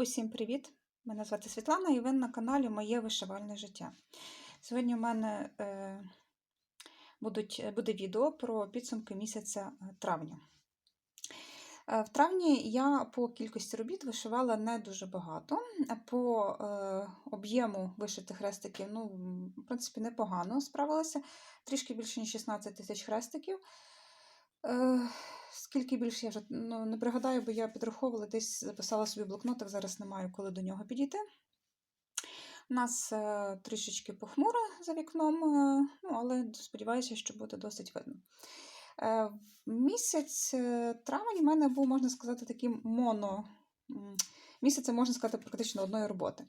Усім привіт! Мене звати Світлана і ви на каналі Моє вишивальне життя. Сьогодні у мене е, будуть, буде відео про підсумки місяця е, травня. Е, В травні я по кількості робіт вишивала не дуже багато. По е, об'єму вишитих хрестиків, ну, в принципі, непогано справилася. Трішки більше, ніж 16 тисяч хрестиків. Скільки більше я вже ну, не пригадаю, бо я підраховувала, десь записала собі в блокнотах, зараз не маю коли до нього підійти. У нас е, трішечки похмуро за вікном, е, ну, але сподіваюся, що буде досить видно. Е, місяць травень у мене був, можна сказати, такий моно. м, Місяцем, можна сказати, практично одної роботи.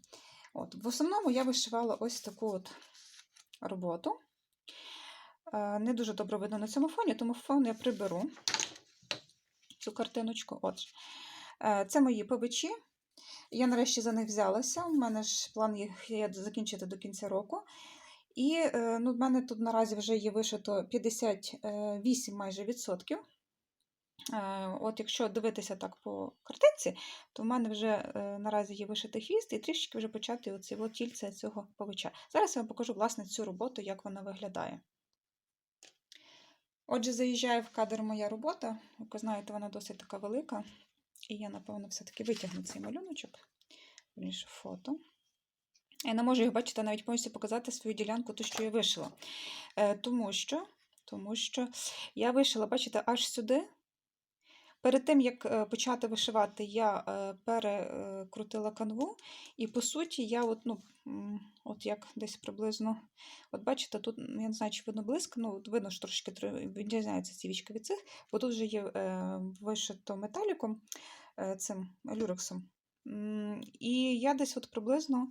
От, в основному я вишивала ось таку от роботу. Не дуже добре видно на цьому фоні, тому фон я приберу цю картиночку. Отже, це мої павичі. Я нарешті за них взялася. У мене ж план їх є закінчити до кінця року. І е, ну, в мене тут наразі вже є вишито 58 майже відсотків. Е, От якщо дивитися так по картинці, то в мене вже е, наразі є вишитий хвіст і трішки вже почати оці тільце цього павича. Зараз я вам покажу власне цю роботу, як вона виглядає. Отже, заїжджає в кадр моя робота. Як ви знаєте, вона досить така велика. І я, напевно, все-таки витягну цей малюночок. більше фото. Я не можу їх бачити, навіть повністю показати свою ділянку, ту, що я вишила. Е, тому що, тому що я вишила, бачите, аж сюди. Перед тим, як е, почати вишивати, я е, перекрутила канву, і по суті, я от, ну, от як десь приблизно, от бачите, тут, я не знаю, чи видно блиск, ну, видно, що трошки відрізняється ці вічки від цих, бо тут вже є е, вишито металіком, е, цим люрексом. І я десь от приблизно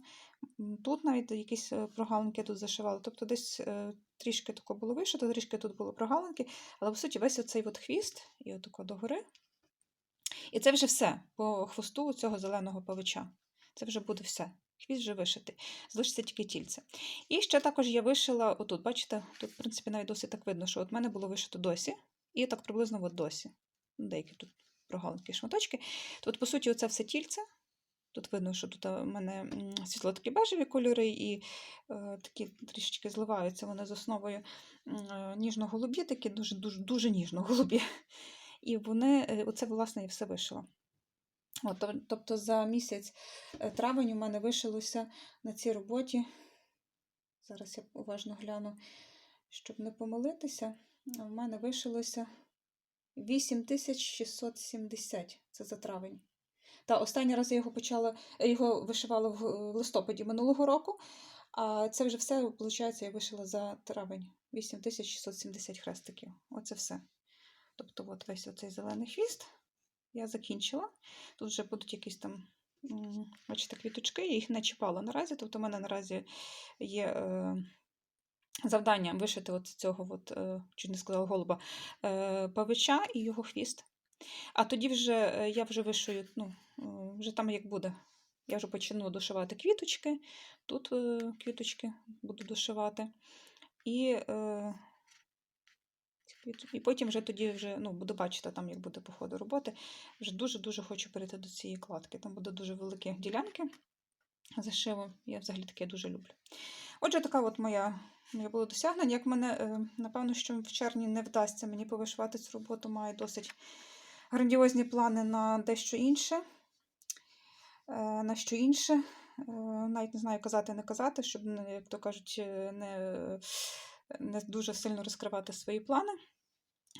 тут навіть якісь е, прогалинки тут зашивала. Тобто десь е, трішки тако було вишито, трішки тут було прогалинки, але по суті весь оцей от хвіст і отако догори. І це вже все по хвосту цього зеленого павича. Це вже буде все. Хвіст вже вишитий. Залишиться тільки тільце. І ще також я вишила отут, бачите, тут, в принципі, навіть досить так видно, що от мене було вишито досі, і так приблизно от досі. Деякі тут прогалинки шматочки. Тут, по суті, оце все тільце. Тут видно, що тут у мене світло такі бежеві кольори, і е, такі трішечки зливаються вони з основою е, ніжно-голубі, такі дуже, дуже, дуже ніжно-голубі. І вони, е, оце, власне, і все вишила. От, тобто за місяць е, травень у мене вишилося на цій роботі. Зараз я уважно гляну, щоб не помилитися. У мене вишилося 8670. Це за травень. Та останній раз я його почала, його вишивала в в листопаді минулого року, а це вже все, виходить, я вишила за травень. 8670 хрестиків. Оце все. Тобто, от весь оцей зелений хвіст я закінчила. Тут вже будуть якісь там, бачите, квіточки, я їх не чіпала наразі. Тобто, у мене наразі є е, завдання вишити от цього, от, е, чуть не сказала голуба, е, павича і його хвіст. А тоді вже е, я вже вишию, ну, е, вже там як буде. Я вже почну дошивати квіточки, тут е, квіточки буду дошивати. І, е, і потім вже тоді вже, ну, буду бачити, там, як буде по ходу роботи. Вже дуже-дуже хочу перейти до цієї кладки. Там буде дуже великі ділянки зашиву. Я взагалі таке дуже люблю. Отже, така от моя, моє було досягнення. Як мене, напевно, що в червні не вдасться мені повишивати цю роботу, маю досить грандіозні плани на дещо інше. Е, На що інше. Е, Навіть не знаю, казати, не казати, щоб, як то кажуть, е, не, не дуже сильно розкривати свої плани.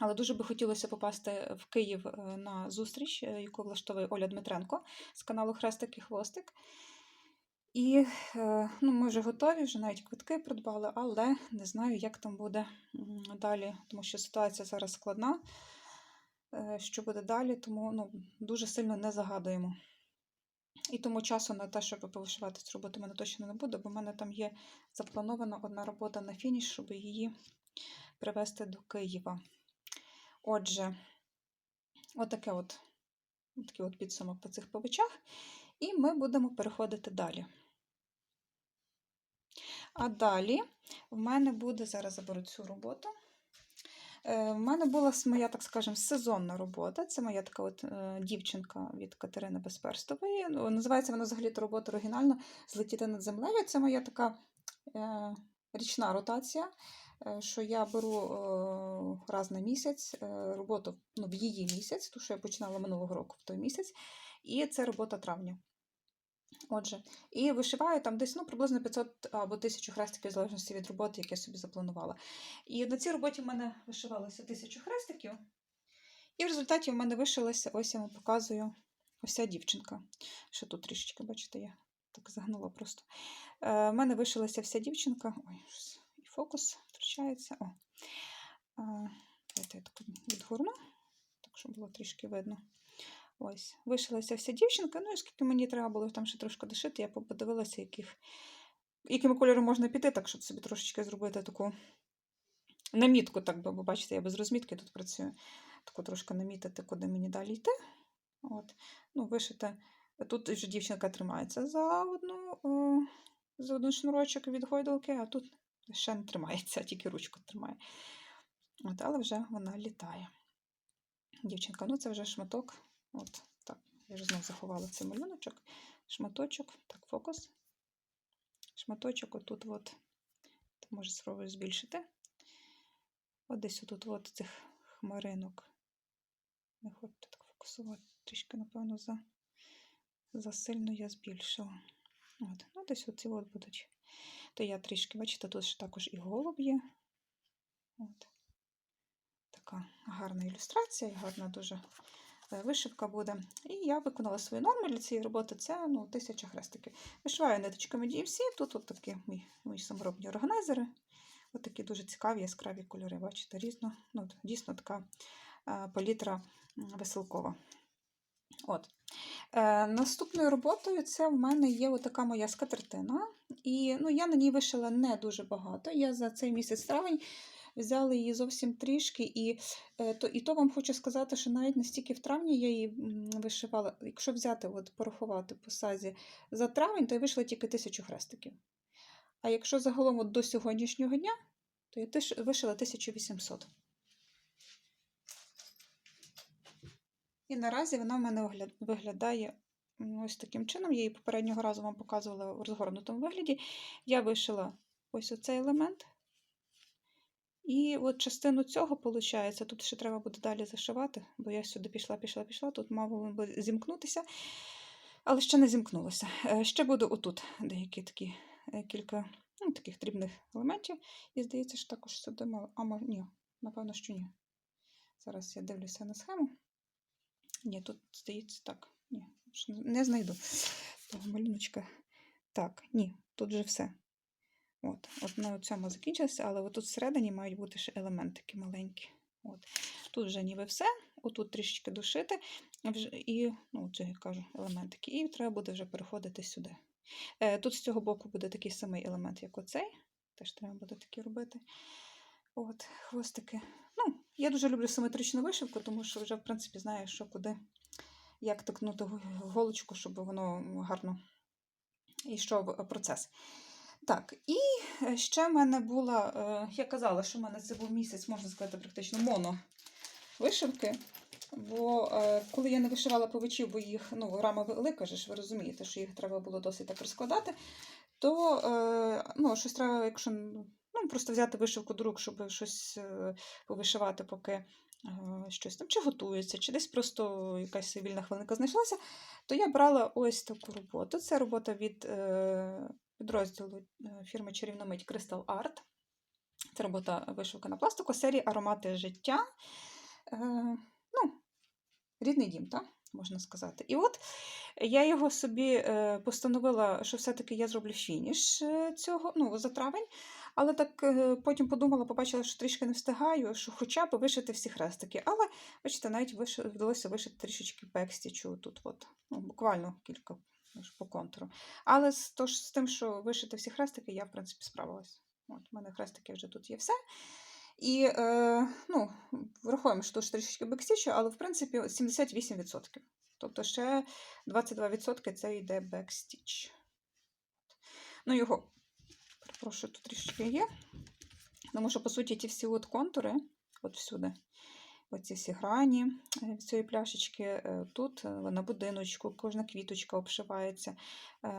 Але дуже би хотілося попасти в Київ на зустріч, яку влаштовує Оля Дмитренко з каналу Хрестик і Хвостик. І ну, ми вже готові, вже навіть квитки придбали, але не знаю, як там буде далі, тому що ситуація зараз складна. Е, Що буде далі, тому ну, дуже сильно не загадуємо. І тому часу на те, щоб повишивати цю роботу, в мене точно не буде, бо в мене там є запланована одна робота на фініш, щоб її привезти до Києва. Отже, отаке от, такий от підсумок по цих павичах. І ми будемо переходити далі. А далі в мене буде, зараз заберу цю роботу. Е, В мене була моя, так скажемо, сезонна робота. Це моя така от е, дівчинка від Катерини Безперстової. Ну, називається вона взагалі робота оригінально Злетіти над землею. Це моя така е, річна ротація, що я беру раз на місяць роботу ну, в її місяць, ту, що я починала минулого року в той місяць, і це робота травня. Отже, і вишиваю там десь ну, приблизно 500 або 1000 хрестиків, в залежності від роботи, яку я собі запланувала. І на цій роботі в мене вишивалося 1000 хрестиків. І в результаті в мене вишилася, ось я вам показую, ось ця дівчинка. Ще тут трішечки, бачите, я так загнула просто. Е, в мене вишилася вся дівчинка. Ой, і фокус втрачається. О. Е, давайте я так відгорну, так щоб було трішки видно. Ось, вишилася вся дівчинка. Ну, і скільки мені треба було там ще трошки дошити, я подивилася, яких, якими кольором можна піти, так щоб собі трошечки зробити таку намітку, так би, бо бачите, я без розмітки тут працюю. Таку трошки намітити, куди мені далі йти. От. Ну, вишити. Тут вже дівчинка тримається за одну, о, за один шнурочок від гойдалки, а тут ще не тримається, тільки ручку тримає. От, але вже вона літає. Дівчинка, ну це вже шматок. От так, я вже знову заховала цей малюночок. Шматочок, так, фокус. Шматочок, отут, от, може спробую збільшити. От десь отут от цих хмаринок. Не хочете так фокусувати. Трішки, напевно, за, сильно я збільшила. От. Ну, десь оці от будуть. То я трішки, бачите, тут ще також і голуб є. От. Така гарна ілюстрація, гарна дуже вишивка буде. І я виконала свої норми для цієї роботи. Це ну, тисяча хрестиків. Вишиваю ниточками DMC. Тут от такі мої, мої саморобні органайзери. От такі дуже цікаві яскраві кольори. Бачите, різно. Ну, дійсно така е, палітра веселкова. От. Е, наступною роботою це в мене є така моя скатертина. І ну, я на ній вишила не дуже багато. Я за цей місяць травень взяла її зовсім трішки. І, е, то, і то вам хочу сказати, що навіть настільки в травні я її вишивала. Якщо взяти, от, порахувати по сазі за травень, то я вишила тільки тисячу хрестиків. А якщо загалом от до сьогоднішнього дня, то я вишила 1800. І наразі вона в мене виглядає ось таким чином. Я її попереднього разу вам показувала у розгорнутому вигляді. Я вишила ось оцей елемент. І от частину цього, виходить, тут ще треба буде далі зашивати, бо я сюди пішла, пішла, пішла, тут мав би зімкнутися, але ще не зімкнулося. Е, Ще буде отут деякі такі е, кілька ну, таких дрібних елементів. І здається, що також сюди мало. А ні, напевно, що ні. Зараз я дивлюся на схему. Ні, тут здається так. Ні, не знайду малюночка. Так, ні, тут вже все. От, от на цьому закінчилося, але отут всередині мають бути ще елементики маленькі. От. Тут вже ніби все, отут трішечки вже, і, ну, це я кажу, елементики. І треба буде вже переходити сюди. Е, тут з цього боку буде такий самий елемент, як оцей. Теж треба буде такі робити. От, хвостики. Ну, я дуже люблю симетричну вишивку, тому що вже, в принципі, знаю, що куди, як тикнути голочку, щоб воно гарно йшов процес. Так, і е, ще в мене була, е, я казала, що в мене це був місяць, можна сказати, практично моно вишивки. Бо е, коли я не вишивала повичів, бо їх ну, рама велика, ж ви розумієте, що їх треба було досить так розкладати, то ну, щось треба, якщо ну, просто взяти вишивку до рук, щоб щось повишивати, поки щось там чи готується, чи десь просто якась вільна хвилинка знайшлася, то я брала ось таку роботу. Це робота від підрозділу е, фірми Чарівна мить Crystal Art. Це робота вишивка на пластику серії Аромати життя. Е, ну, рідний дім, так? Можна сказати. І от я його собі е, постановила, що все-таки я зроблю фініш е, цього ну, за травень. Але так е, потім подумала, побачила, що трішки не встигаю, що хоча б вишити всі хрестики. Але, бачите, навіть вдалося вишити трішечки бекстічу тут, от, ну, буквально кілька по контуру. Але з, тож, з тим, що вишити всі хрестики, я, в принципі, справилась. От, у мене хрестики вже тут є все. І е, ну, врахуємо, що тут трішечки бекстічу, але в принципі 78%. Тобто ще 22% це йде бекстіч. Ну, його, перепрошую, тут трішечки є. Тому що, по суті, ті всі от контури, от всюди. Оці всі грані е, цієї пляшечки. е, Тут е, на будиночку, кожна квіточка обшивається,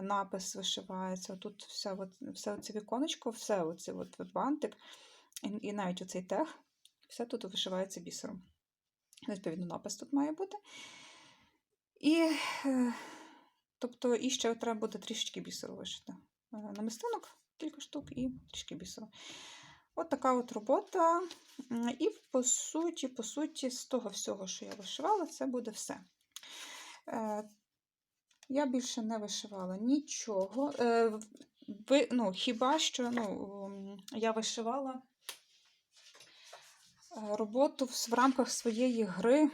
напис вишивається. Тут все, все оце віконечко, все оце от, бантик, і, і навіть оцей тег, все тут вишивається бісером. Відповідно, напис тут має бути. І, тобто, і ще треба буде трішечки бісеру вишити. Намистинок кілька штук і трішки бісеру. От така от робота. І по суті, по суті, з того всього, що я вишивала, це буде все. Е, Я більше не вишивала нічого. Е, ви, ну, хіба що ну, я вишивала е, роботу в, рамках своєї гри.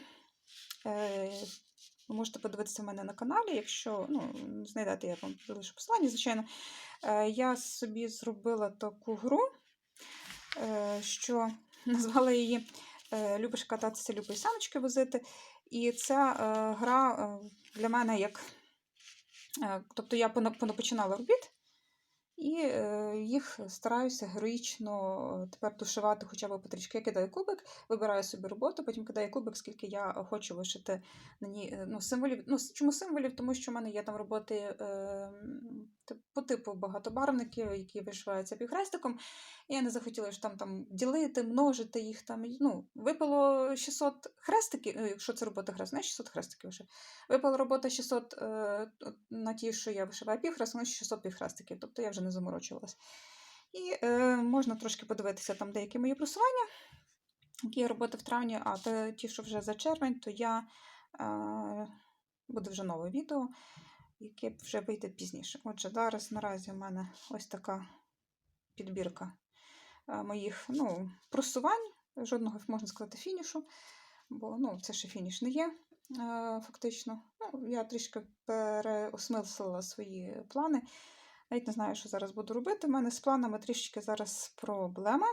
Ви можете подивитися в мене на каналі, якщо ну, знайдете, я вам залишу посилання, звичайно. Я собі зробила таку гру, що назвала її е, Любиш кататися, любиш саночки возити. І ця е, гра е, для мене як. Тобто я понапочинала робіт, і їх стараюся героїчно тепер тушувати хоча б потрішки. Я кидаю кубик, вибираю собі роботу, потім кидаю кубик, скільки я хочу вишити на ній ну, символів. Ну, чому символів? Тому що в мене є там роботи е, типу багатобарвників, які вишиваються півхрестиком. І я не захотіла ж там, там ділити, множити їх там. Ну, випало 600 хрестиків, е, якщо це робота хрест, не 600 хрестиків вже. Випала робота 600 е, на ті, що я вишиваю півхрест, воно 600 півхрестиків, тобто я вже не заморочувалась. І е, можна трошки подивитися там деякі мої просування, які є роботи в травні, а ті, що вже за червень, то я е, буде вже нове відео, яке вже вийде пізніше. Отже, зараз наразі в мене ось така підбірка е, моїх ну, просувань, жодного, можна сказати, фінішу, бо ну, це ще фініш не є. е, Фактично, ну, я трішки переосмислила свої плани. Навіть не знаю, що зараз буду робити. У мене з планами трішки зараз проблема.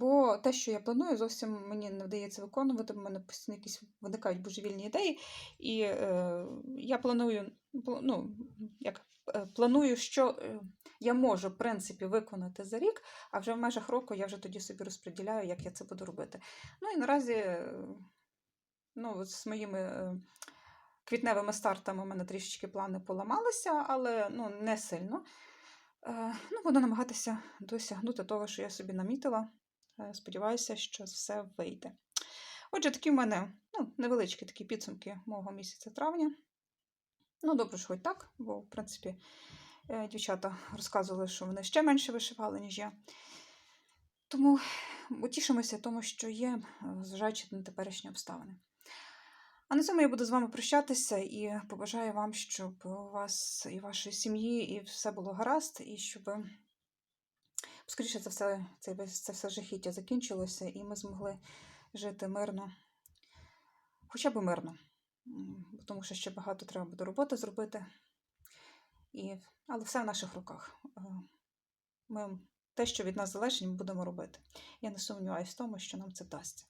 Бо те, що я планую, зовсім мені не вдається виконувати, в мене постійно якісь виникають божевільні ідеї. І е, я планую, ну, як, е, планую, що е, я можу, в принципі, виконати за рік, а вже в межах року я вже тоді собі розподіляю, як я це буду робити. Ну і наразі, е, ну, з моїми. Квітневими стартами у мене трішечки плани поламалися, але ну, не сильно. Е, ну, буду намагатися досягнути того, що я собі намітила. Е, Сподіваюся, що все вийде. Отже, такі в мене ну, невеличкі такі підсумки мого місяця травня. Ну, добре, що хоч так, бо, в принципі, е, дівчата розказували, що вони ще менше вишивали, ніж я. Тому утішимося тому, що є, е, зважаючи на теперішні обставини. А на цьому я буду з вами прощатися і побажаю вам, щоб у вас і вашої сім'ї і все було гаразд, і щоб скоріше це все, це, це все жахіття закінчилося, і ми змогли жити мирно, хоча б мирно, тому що ще багато треба буде роботи зробити. І, але все в наших руках. Е, Ми те, що від нас залежить, ми будемо робити. Я не сумніваюся в тому, що нам це вдасться.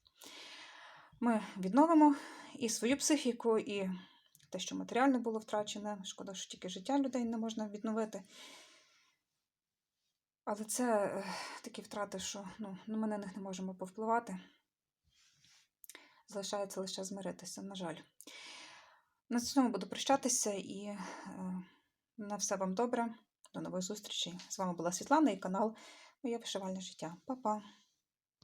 Ми відновимо і свою психіку, і те, що матеріально було втрачене. Шкода, що тільки життя людей не можна відновити. Але це е, такі втрати, що ну, ми на них не можемо повпливати. Залишається лише змиритися, на жаль. На цьому буду прощатися і е, на все вам добре. До нових зустрічей. З вами була Світлана і канал Моє вишивальне життя. Па-па!